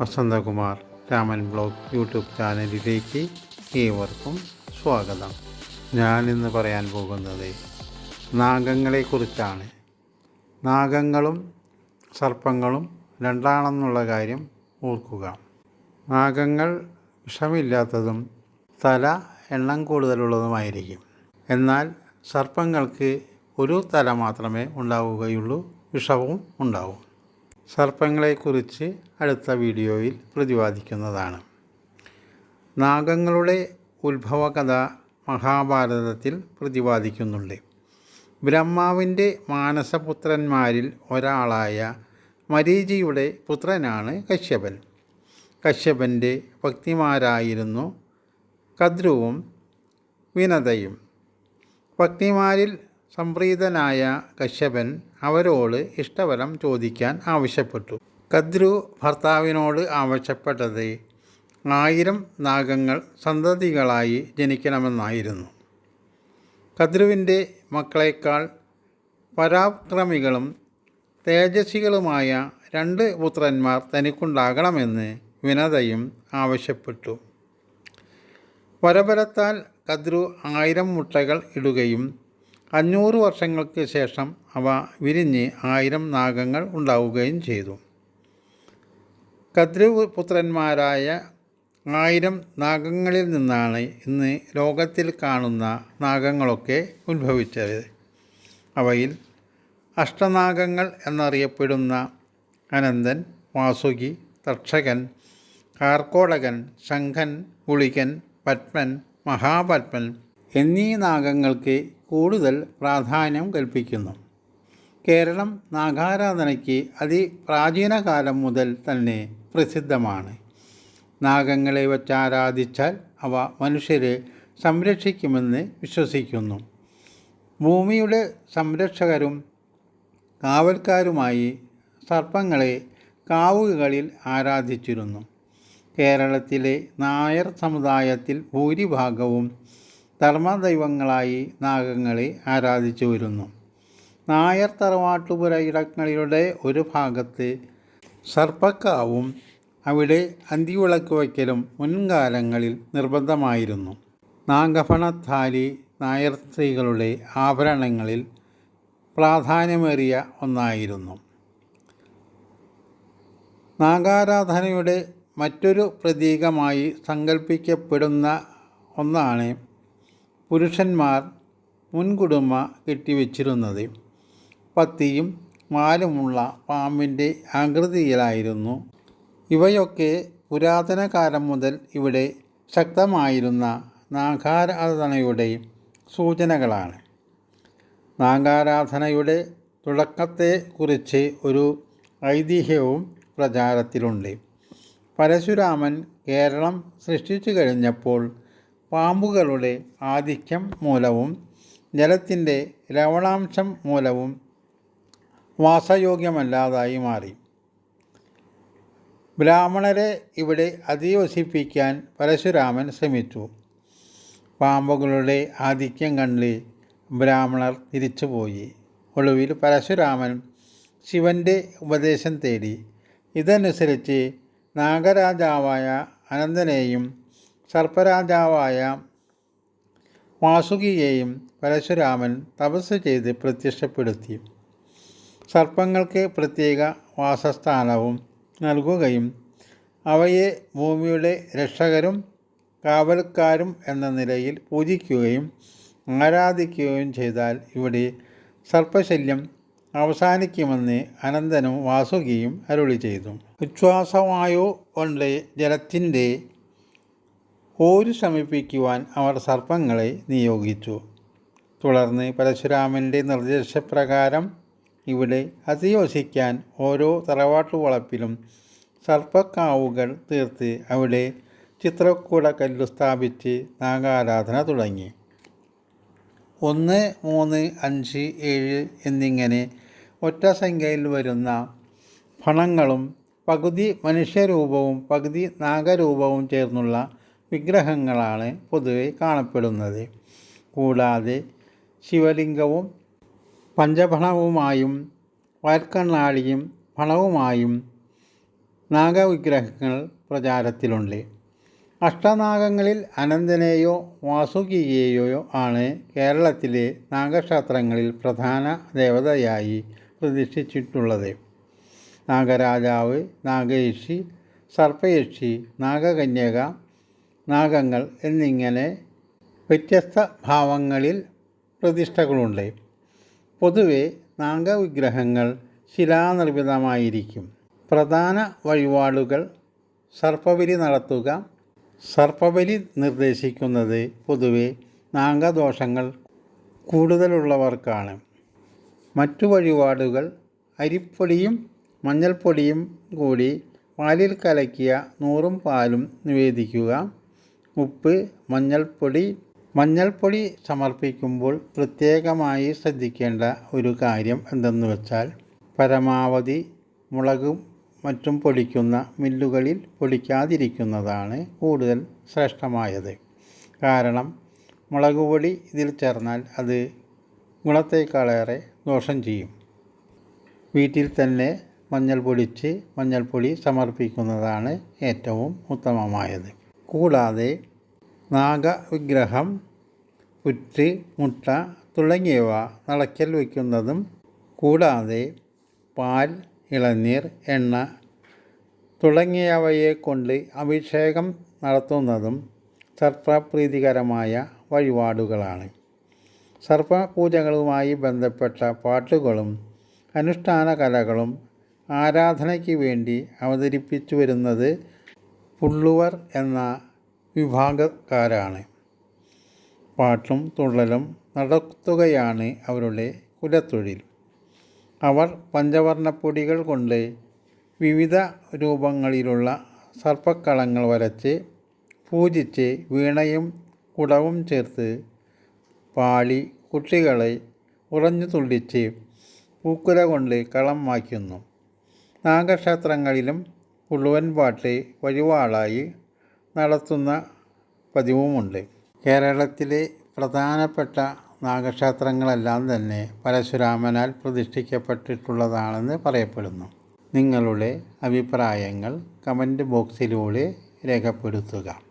Vasanthakumar Raman blog YouTube ചാനലിലേക്ക് ഏവർക്കും സ്വാഗതം. ഞാനിന്ന് പറയാൻ പോകുന്നത് നാഗങ്ങളെക്കുറിച്ചാണ്. നാഗങ്ങളും സർപ്പങ്ങളും രണ്ടാണെന്നുള്ള കാര്യം ഓർക്കുക. നാഗങ്ങൾ വിഷമില്ലാത്തതും തല എണ്ണം കൂടുതലുള്ളതുമായിരിക്കും. എന്നാൽ സർപ്പങ്ങൾക്ക് ഒരു തല മാത്രമേ ഉണ്ടാവുകയുള്ളൂ വിഷവും ഉണ്ടാവും. സർപ്പങ്ങളെക്കുറിച്ച് അടുത്ത വീഡിയോയിൽ പ്രതിപാദിക്കുന്നതാണ്. നാഗങ്ങളുടെ ഉത്ഭവകഥ മഹാഭാരതത്തിൽ പ്രതിപാദിക്കുന്നുണ്ട്. ബ്രഹ്മാവിന്റെ മാനസപുത്രന്മാരിൽ ഒരാളായ മരീചിയുടെ പുത്രനാണ് കശ്യപൻ. കശ്യപന്റെ ഭക്തിമാരായിരുന്നു കദ്രുവും വിനതയും. ഭക്തിമാരിൽ സംപ്രീതനായ കശ്യപൻ അവരോട് ഇഷ്ടവരം ചോദിക്കാൻ ആവശ്യപ്പെട്ടു. കദ്രു ഭർത്താവിനോട് ആവശ്യപ്പെട്ടത് ആയിരം നാഗങ്ങൾ സന്തതികളായി ജനിക്കണമെന്നായിരുന്നു. കദ്രുവിന്റെ മക്കളേക്കാൾ പരാക്രമികളും തേജസ്വികളുമായ രണ്ട് പുത്രന്മാർ തനിക്കുണ്ടാകണമെന്ന് വിനതയും ആവശ്യപ്പെട്ടു. വരബലത്താൽ കദ്രു ആയിരം മുട്ടകൾ ഇടുകയും അഞ്ഞൂറ് വർഷങ്ങൾക്ക് ശേഷം അവ വിരിഞ്ഞ് ആയിരം നാഗങ്ങൾ ഉണ്ടാവുകയും ചെയ്തു. കദ്രുപുത്രന്മാരായ ആയിരം നാഗങ്ങളിൽ നിന്നാണ് ഇന്ന് ലോകത്തിൽ കാണുന്ന നാഗങ്ങളൊക്കെ ഉത്ഭവിച്ചത്. അവയിൽ അഷ്ടനാഗങ്ങൾ എന്നറിയപ്പെടുന്ന അനന്തൻ വാസുകി തക്ഷകൻ കാർക്കോടകൻ ശംഖൻ ഗുളികൻ പത്മൻ മഹാപത്മൻ എന്നീ നാഗങ്ങൾക്ക് കൂടുതൽ പ്രാധാന്യം കൽപ്പിക്കുന്നു. കേരളം നാഗാരാധനയ്ക്ക് അതിപ്രാചീന കാലം മുതൽ തന്നെ പ്രസിദ്ധമാണ്. നാഗങ്ങളെ വച്ച് ആരാധിച്ചാൽ അവ മനുഷ്യരെ സംരക്ഷിക്കുമെന്ന് വിശ്വസിക്കുന്നു. ഭൂമിയുടെ സംരക്ഷകരും കാവൽക്കാരുമായി സർപ്പങ്ങളെ കാവുകളിൽ ആരാധിച്ചിരുന്നു. കേരളത്തിലെ നായർ സമുദായത്തിൽ ഭൂരിഭാഗവും ധർമ്മദൈവങ്ങളായി നാഗങ്ങളെ ആരാധിച്ചു വരുന്നു നായർ തറവാട്ടുപുര ഇടങ്ങളിലൂടെ ഒരു ഭാഗത്ത് സർപ്പക്കാവും അവിടെ അന്തിവിളക്ക് വയ്ക്കലും മുൻകാലങ്ങളിൽ നിർബന്ധമായിരുന്നു. നാഗഫണത്താലി നായർ സ്ത്രീകളുടെ ആഭരണങ്ങളിൽ പ്രാധാന്യമേറിയ ഒന്നായിരുന്നു. നാഗാരാധനയുടെ മറ്റൊരു പ്രതീകമായി സങ്കല്പിക്കപ്പെടുന്ന ഒന്നാണ് പുരുഷന്മാർ മുൻകുടുമ കെട്ടിവെച്ചിരുന്നത് പത്തിയും വാലുമുള്ള പാമ്പിന്റെ ആകൃതിയിലായിരുന്നു. ഇവയൊക്കെ പുരാതന കാലം മുതൽ ഇവിടെ ശക്തമായിരുന്ന നാഗാരാധനയുടെ സൂചനകളാണ്. നാഗാരാധനയുടെ തുടക്കത്തെക്കുറിച്ച് ഒരു ഐതിഹ്യവും പ്രചാരത്തിലുണ്ട്. പരശുരാമൻ കേരളം സൃഷ്ടിച്ചു കഴിഞ്ഞപ്പോൾ പാമ്പുകളുടെ ആധിക്യം മൂലവും ജലത്തിന്റെ ലവണാംശം മൂലവും വാസയോഗ്യമല്ലാതായി മാറി. ബ്രാഹ്മണരെ ഇവിടെ അധിവസിപ്പിക്കാൻ പരശുരാമൻ ശ്രമിച്ചു. പാമ്പുകളുടെ ആധിക്യം കണ്ട് ബ്രാഹ്മണർ തിരിച്ചുപോയി. ഒടുവിൽ പരശുരാമൻ ശിവന്റെ ഉപദേശം തേടി. ഇതനുസരിച്ച് നാഗരാജാവായ അനന്തനെയും സർപ്പരാജാവായ വാസുകിയെയും പരശുരാമൻ തപസ് ചെയ്ത് പ്രത്യക്ഷപ്പെടുത്തി. സർപ്പങ്ങൾക്ക് പ്രത്യേക വാസസ്ഥാനവും നൽകുകയും അവയെ ഭൂമിയുടെ രക്ഷകരും കാവൽക്കാരും എന്ന നിലയിൽ പൂജിക്കുകയും ആരാധിക്കുകയും ചെയ്താൽ ഇവിടെ സർപ്പശല്യം അവസാനിക്കുമെന്ന് അനന്തനും വാസുകിയും അരുളി ചെയ്തു. ഉച്ഛ്വാസവായു കൊണ്ട് ജലത്തിന്റെ ഓരു ശമിപ്പിക്കുവാൻ അവർ സർപ്പങ്ങളെ നിയോഗിച്ചു. തുടർന്ന് പരശുരാമന്റെ നിർദ്ദേശപ്രകാരം ഇവിടെ അധിവസിക്കാൻ ഓരോ തറവാട്ടുവളപ്പിലും സർപ്പക്കാവുകൾ തീർത്ത് അവിടെ ചിത്രക്കൂട കല്ലു സ്ഥാപിച്ച് നാഗാരാധന തുടങ്ങി. ഒന്ന് മൂന്ന് അഞ്ച് ഏഴ് എന്നിങ്ങനെ ഒറ്റ സംഖ്യയിൽ വരുന്ന ഫണങ്ങളും പകുതി മനുഷ്യരൂപവും പകുതി നാഗരൂപവും ചേർന്നുള്ള വിഗ്രഹങ്ങളാണ് പൊതുവെ കാണപ്പെടുന്നത്. കൂടാതെ ശിവലിംഗവും പഞ്ചഫണവുമായും വയൽക്കണ്ണാടിയും ഫണവുമായും നാഗവിഗ്രഹങ്ങൾ പ്രചാരത്തിലുണ്ട്. അഷ്ടനാഗങ്ങളിൽ അനന്തനെയോ വാസുകിയെയോ ആണ് കേരളത്തിലെ നാഗക്ഷേത്രങ്ങളിൽ പ്രധാന ദേവതയായി പ്രതിഷ്ഠിച്ചിട്ടുള്ളത്. നാഗരാജാവ് നാഗയക്ഷി സർപ്പയക്ഷി നാഗകന്യക നാഗങ്ങൾ എന്നിങ്ങനെ വ്യത്യസ്ത ഭാവങ്ങളിൽ പ്രതിഷ്ഠകളുണ്ട്. പൊതുവെ നാഗവിഗ്രഹങ്ങൾ ശിലാനിർമ്മിതമായിരിക്കും. പ്രധാന വഴിപാടുകൾ സർപ്പബലി നടത്തുക. സർപ്പബലി നിർദ്ദേശിക്കുന്നത് പൊതുവെ നാഗദോഷങ്ങൾ കൂടുതലുള്ളവർക്കാണ്. മറ്റു വഴിപാടുകൾ അരിപ്പൊടിയും മഞ്ഞൾപ്പൊടിയും കൂടി പാലിൽ കലക്കിയ നൂറും പാലും നിവേദിക്കുക. ഉപ്പ് മഞ്ഞൾപ്പൊടി. മഞ്ഞൾപ്പൊടി സമർപ്പിക്കുമ്പോൾ പ്രത്യേകമായി ശ്രദ്ധിക്കേണ്ട ഒരു കാര്യം എന്തെന്ന് വെച്ചാൽ പരമാവധി മുളകും മറ്റും പൊടിക്കുന്ന മില്ലുകളിൽ പൊടിക്കാതിരിക്കുന്നതാണ് കൂടുതൽ ശ്രേഷ്ഠമായത്. കാരണം മുളക് പൊടി ഇതിൽ ചേർന്നാൽ അത് ഗുണത്തേക്കാളേറെ ദോഷം ചെയ്യും. വീട്ടിൽ തന്നെ മഞ്ഞൾ പൊടിച്ച് മഞ്ഞൾപ്പൊടി സമർപ്പിക്കുന്നതാണ് ഏറ്റവും ഉത്തമമായത്. കൂടാതെ നാഗവിഗ്രഹം പുറ്റ് മുട്ട തുടങ്ങിയവ നടക്കൽ വയ്ക്കുന്നതും കൂടാതെ പാൽ ഇളനീർ എണ്ണ തുടങ്ങിയവയെ കൊണ്ട് അഭിഷേകം നടത്തുന്നതും സർപ്പപ്രീതികരമായ വഴിപാടുകളാണ്. സർപ്പപൂജകളുമായി ബന്ധപ്പെട്ട പാട്ടുകളും അനുഷ്ഠാന കലകളും ആരാധനയ്ക്ക് വേണ്ടി അവതരിപ്പിച്ചു വരുന്നത് പുള്ളുവർ എന്ന വിഭാഗക്കാരാണ്. പാട്ടും തുള്ളലും നടത്തുകയാണ് അവരുടെ കുലത്തൊഴിൽ. അവർ പഞ്ചവർണപ്പൊടികൾ കൊണ്ട് വിവിധ രൂപങ്ങളിലുള്ള സർപ്പക്കളങ്ങൾ വരച്ച് പൂജിച്ച് വീണയും കുടവും ചേർത്ത് പാളി കുട്ടികളെ ഉറഞ്ഞു തുള്ളിച്ച് പൂക്കുല കൊണ്ട് കളം മായ്ക്കുന്നു നാഗക്ഷേത്രങ്ങളിലും ഉള്ളുവൻ പാട്ട് വഴിപാടായി നടത്തുന്ന പതിവുമുണ്ട്. കേരളത്തിലെ പ്രധാനപ്പെട്ട നാഗക്ഷേത്രങ്ങളെല്ലാം തന്നെ പരശുരാമനാൽ പ്രതിഷ്ഠിക്കപ്പെട്ടിട്ടുള്ളതാണെന്ന് പറയപ്പെടുന്നു. നിങ്ങളുടെ അഭിപ്രായങ്ങൾ കമന്റ് ബോക്സിലൂടെ രേഖപ്പെടുത്തുക.